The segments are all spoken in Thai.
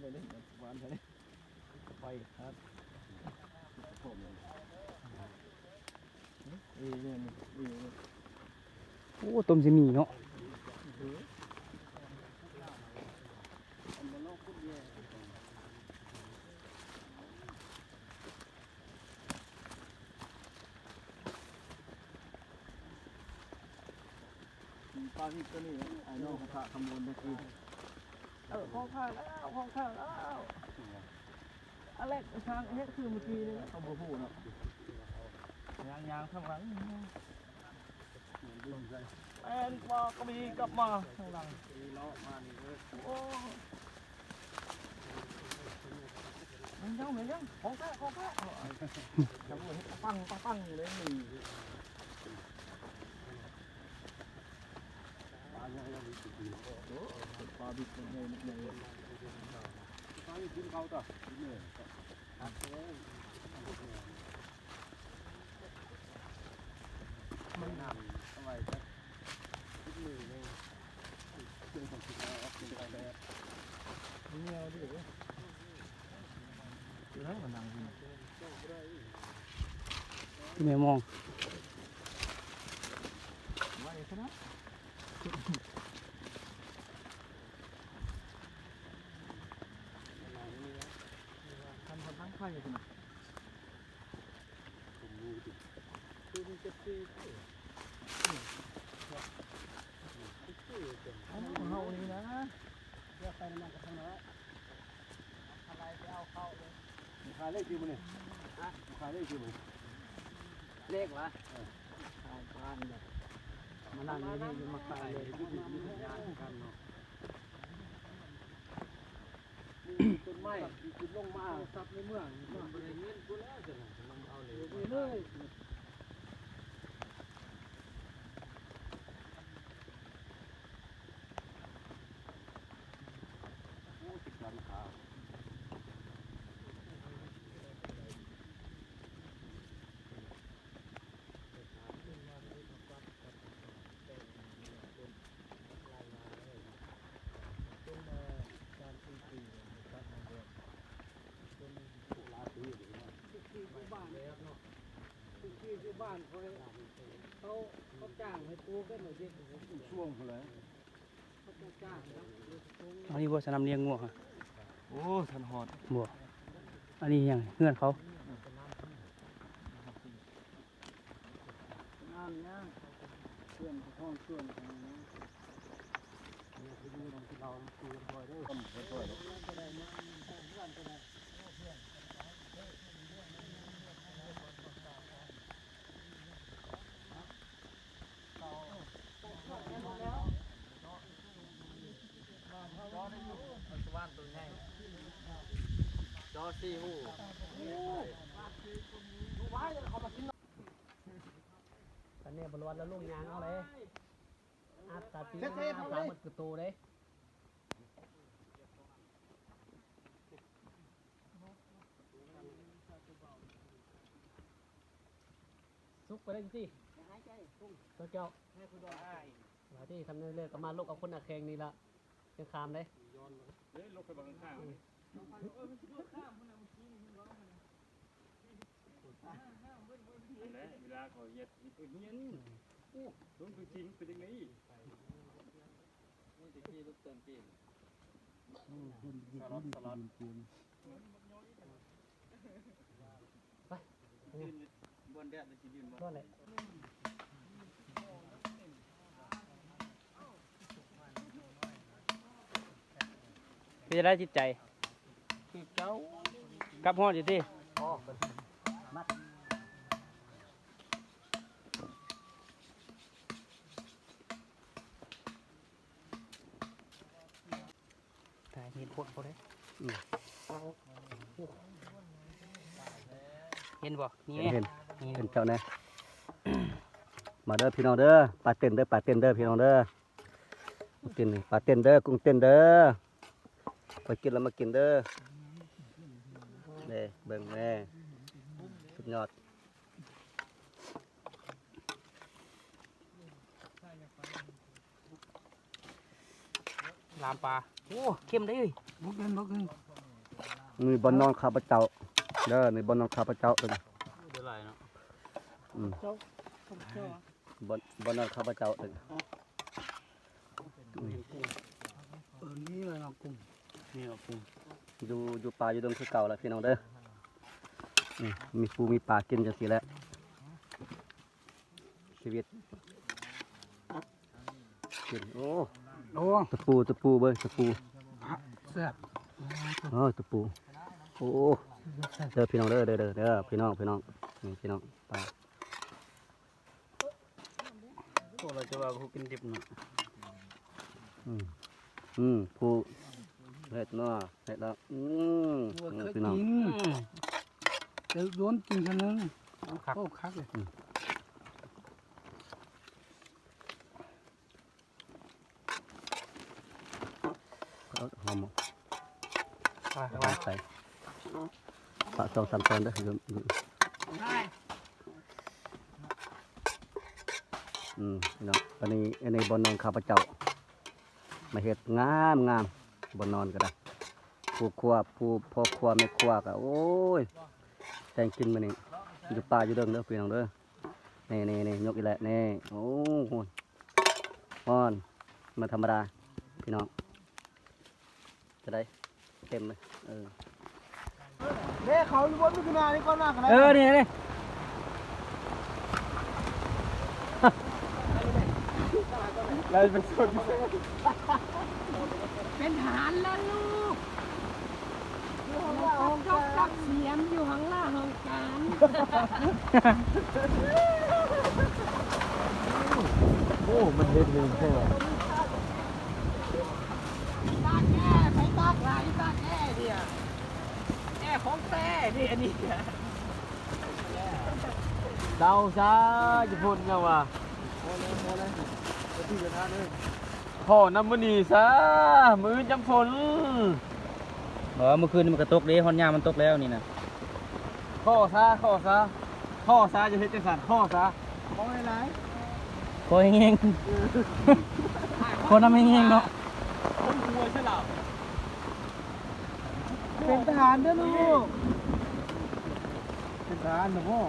เลยนี่หวานเลยไปครับผมเลยอีเนี่ยอีโอ้ต้มสิมีเนาะปลาที่ตัวนี้ไอ้น้องพระขโมยนะคือ เออห้องข้างแล้วห้องข้างแล้วอะไรทางเฮ็ดคือเมื่อกี้นี่เขาบอกพูดเนาะยางยางข้างหลังแอนปลากระบีกลับมาข้างหลังโอ้มันยังมันยังของแท้ของแท้ทำเหมือนปังปังเลยนี่ปลาบิดเป็นไงนิดหนึ่งเลยนี่นั่งกิน ที่แม่มอง ว่าอย่างนั้นทำทำทั้งไข่เลยคุณเอาเฮานี่นะ เดี๋ยวไปนั่งกับทางนั้นอะไรไปเอาเข้าเลยขายเลขกี่มันเนี่ยขายเลขกี่มันเลขวะขายบ้านแบบมานั่งนี่นี่มาขายเลยต้นไม้ขึ้นลงมาซับในเมืองบริเงินกูแล้วจะนั่งเอาเลย เลยที่ที่บ้านเขาเขาเขาจ้างให้ปูกันหน่อยดิช่วงเลยเขาจะจ้างนะอันนี้บ่สนามเลี้ยงงัวฮะโอ้ทันหอดบ่อันนี้ยังเงื่อนเขาน้ำนะเพื่อนห้องเพื่อนของนะบ้านตัวใหญ่จอซีหูตอนนี้บรวันแล้วลุงยางเอาเลยอาตาปีอาสามมันกระตูเลยซุกไปเลยสิตัวเจ้าหลายที่ทำเรื่อยๆก็มาลูกเอาคนอาแขงนี่ละ ยังคามเลยเฮ้ยลงไปบังข้างและเวลาเขาเย็ดมีปืนเย็นอู้ลงไปจริงเป็นยังไงนี่ตะกี้ลูกเติมปีนสลัดสลัดบนแดดจะกินยืนบ่ก็ เลยพี่จะได้จิตใจคือเจ้ากลับฮอดอยู่ติอ๋อเป็นมัดถ่ายเห็นโคตรเขาเด้เห็นบ่นี่เห็นนี่เห็นเจ้าแน่มาเด้อพี่น้องเด้อปลาเต้นเด้อปลาเต้นเด้อพี่น้องเด้อเต้นนี่ปลาเต้นเด้อกุ้งเต้นเด้อ ไปกินแล้วมากินเด้อเด้เบิ่งแม่สุดยอดลามปลา โอ้เข้มได้เอ้ยบุกเงินบุกเงินนี่บอนนอนข้าพเจ้าเด้อนี่บอนนอนข้าพเจ้าเด้อเดี๋ยวไรเนาะอืมเจ้าผมเจ้าบอนบอนนอนข้าพเจ้าเด้อเออนี่เลยเนาะกุ้ง นี่เอากุ้งอยู่อยู่ป่าอยู่ดงคือเก่าแล้วพี่น้องเด้ออืมมีปูมีปลากินจังซี่แหละชีวิตกินโอ้โอ้ตะปูตะปูเบิ่งตะปูแซ่บโอ้ตะปูโอ้เด้อพี่น้องเด้อเด้อเด้อเด้อพี่น้องพี่น้องนี่พี่น้องปลาพวกเราจะว่าผู้กินดิบเนาะอืมอืมปู เฮ็ดเนาะเฮ็ดแล้วอืมนี่พี่น้องอืมเดี๋ยวโยนกินกันนึงคักโอ้คักเลยเอาหอมว่าเอาว่าใส่ปะสองสามตอนเด้ออืมอืมอืมพี่น้องอันนี้อันนี้บอนนอนข้าพเจ้ามาเฮ็ดงามงาม บอนนอนก็ได้ผู้ครัวผู้พ่อครัวแม่ครัวก็โอ้ยแต่งกินมานี่อยู่ป่าอยู่เดิงเด้อพี่น้องเด้อนี่นี่นี่ยกอีกแล้วนี่โอ้โหอ่อนมาธรรมดาพี่น้องจะได้เต็มเลยเออเด้เขาอยู่บนมิถุนานี่ก็น่ากันเออนี่นี่เราเป็นส่วน เป็นทหารแล้วลูกอยู่ข้างล่างห้องการเสียมอยู่ข้างล่างห้องการโอ้ มันเฮ็ดเองใช่ไหมตากแก่ไปตากไหลตากแก่เนี่ยแก่ของแต่นี่อันนี้เดาซะจะพูดยังวะพอแล้วพอแล้วจะที่จะทานเลย พ่อน้ำมันนี่ซะมือจำฝนบอกว่าเมื่อคืนนี่มันกระตกเด้ฮอนยามมันตกแล้วนี่นะข้อซะข้อซะข้อซะจะเฮ็ดจังซั่นข้อซะข้ออะไรโคยเฮงโคนน้ำเฮงเนาะคนหัวใช่หรอเป็นทหารเด้อลูกเป็นทหารนะพ่อ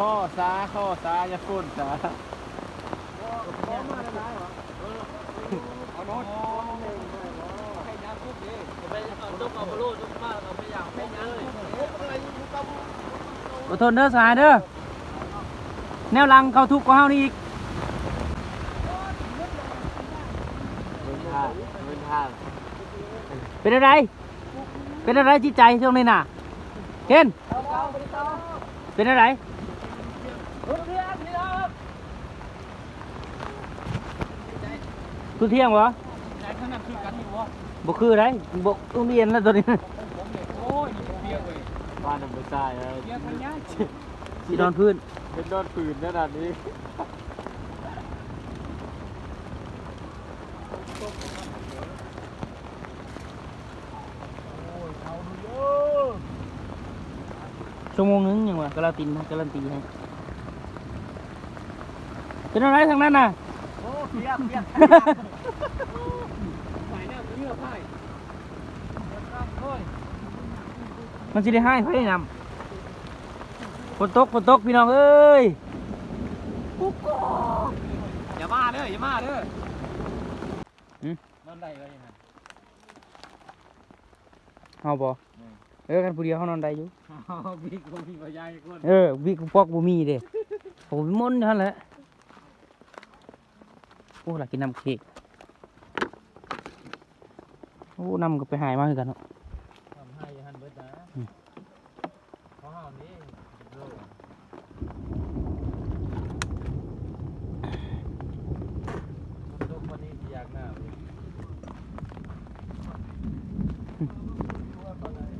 ข้อซ้าข้อซ้าอย่าฝุ่นซ้าเอาโน้ตให้าคุกดิไปเอาตุ๊กเอาบลูตุ๊กมาเอาไปอยางไปยังเลยอดทนเด้อสายเด้อแนวลังเขาทุกข์กว่าเฮานี่อีกเดินทางเดินทางเป็นอะไร เป็นอะไรจิตใจช่วงนี้น่ะเคนเป็นอะไร คือเที่ยงวะไหนขนาดคือกันอยู่วะบ่คือไรบ่ต้องเรียนแล้วตัวนี้โอ้ยเปียกเลยบ้านน้ำไม่ใช่เลยเปียกทั้งย่าที่นอนพื้น เป็นนอนปืนขนาดนี้ชั่วโมงนึงยังวะกะลาตินนะกะลันตีให้ เป็นอะไรทางนั้นน่ะโอ้เปียกเปียกไหวเนี่ยเลือกให้โอ้ยมันสิได้ให้ไฟนำฝนตกฝนตกพี่น้องเอ้ยปุ๊กอย่ามาเด้ออย่ามาเด้อหืมนอนได้ไว้ยังไงเอาบ่เออกันผู้เดียวเขานอนได้อยู่บิ๊กคนพี่พยายคนเออวิกปอกบ่มีเด้ผมมนต์นั่นแหละ โอ้ล่ะกินน้ำเค้กโอ้น้ำก็ไปหายมาคือกันเนาะทำให้ฮันเบิดนะอืมเพราะเฮานี่โลมันตกวันนี้อยากหน้าเว้ย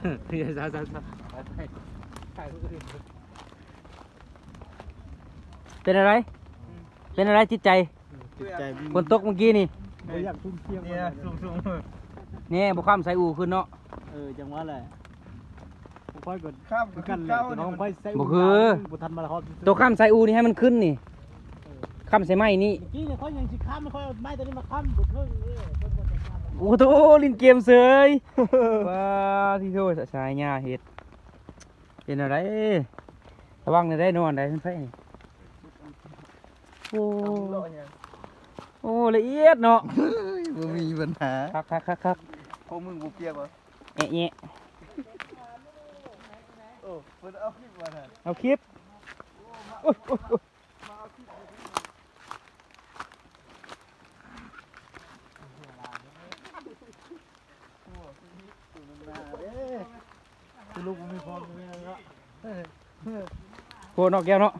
เฮ้ยซาซาซาไปไปถ่ายรูปกันดิเป็นอะไร เป็นอะไรจิตใจ จิตใจฝนตกเมื่อกี้นี่อยากทุ่มเทียมเนี่ยสุ่มสุ่มนี่บุคคำใส่อูขึ้นเนาะเออจังหวะแหละค่อยก่อนข้ามคือกักันนแหแล้ละวตัวน้องไปใส่บ่คือบ่ทันมาฮอดตัวข้ามใส่อูนี่ให้มันขึ้นนี่ข้ามใส่ไม้นี่เมื่อกี้เนี่ยเขายังสิค้ำไม่ค่อยเอาไม้ตัวนี้มาค้ำบุดเพิ่งเออคนบ่จะค้ำโอ้โหลินเกมเสยว้าที่โทษสายหญ้าเฮ็ดเป็นอะไรระวังได้นอนได้เพิ่นไผนี่โอ้ โอ้ละเอียดเนาะบ่มีปัญหาคักคักคักคักพวกมึงบ่เปียกบ่แอะแยะโอ้เพิ่นเอาคลิปมาน่ะเอาคลิปโอ้ยโอ้ยโอ้ยคือลูกบ่มีพร้อมมีอะไรแล้วโคเนาะแก้วเนาะ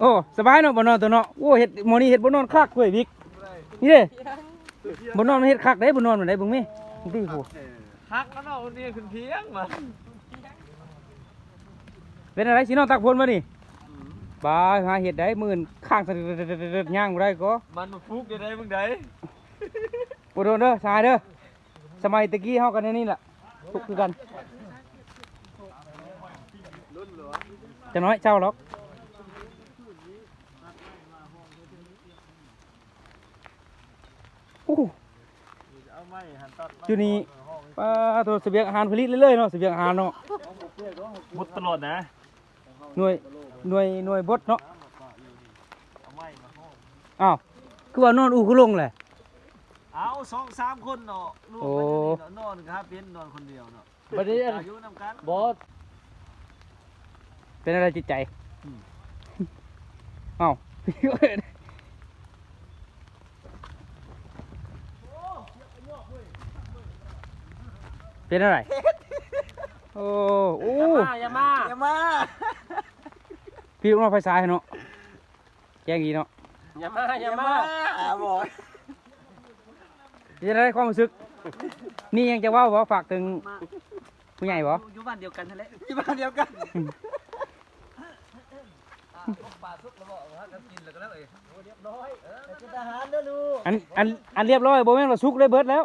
โอ้สบายเนาะบ่นอนตัวเนาะโอ้เฮ็ดหมื้อนี้เฮ็ดบ่นอนคักเว้ยบิ๊กนี่เด้บ่นอนมันเฮ็ดคักได้บ่นอนมันได้เบิ่งแม่ดิโหฮักแล้วเนาะวันนี้ขึ้นเพียงมาเป็นอะไรสินอนตักพลมานี่บายหาเห็ดได้หมื่นข้างสะดึดๆๆๆย่างบ่ได้ก็มันมาฟุกได้มึงได้บ่โดนเด้อชายเด้อสมัยตะกี้เฮากันในนี่ล่ะทุกคือกันจะน้อยเจ้าหรอก อ้โหเอาไม้หันตัดอยู่นี่ปลาตัวเสบียงอาหารผลิตเรื่อยๆเนาะเสบียงอาหารเนาะมุดตลอดนะ หน่วยหน่วยหน่วยบดเนาะเอาไม้มาห้องอ้าวคือว่านอนอูคือลงแหละเอาสองสามคนเนาะลูกโอ้มันอยู่นี่เนาะนอนครับเป็นนอนคนเดียวเนาะบัดนี้อันอายุนำกันบอสเป็นอะไรจิตใจเอ้า เป็นอะไรโอ้โอ้อย่ามาอย่ามาพี่ลูกน้องไฟสายเนาะแจ้งดีเนาะอย่ามาอย่ามาบอกจะได้ความรู้สึก นี่ยังจะเว่าบ่ฝากถึงผู้ใหญ่บ่อยู่บ้านเดียวกันนั่นแหละที่บ้านเดียวกันเป็นทหารเด้อลูกอันอันอันเรียบร้อยบ่แม่นว่าสุกได้เบิดแล้ว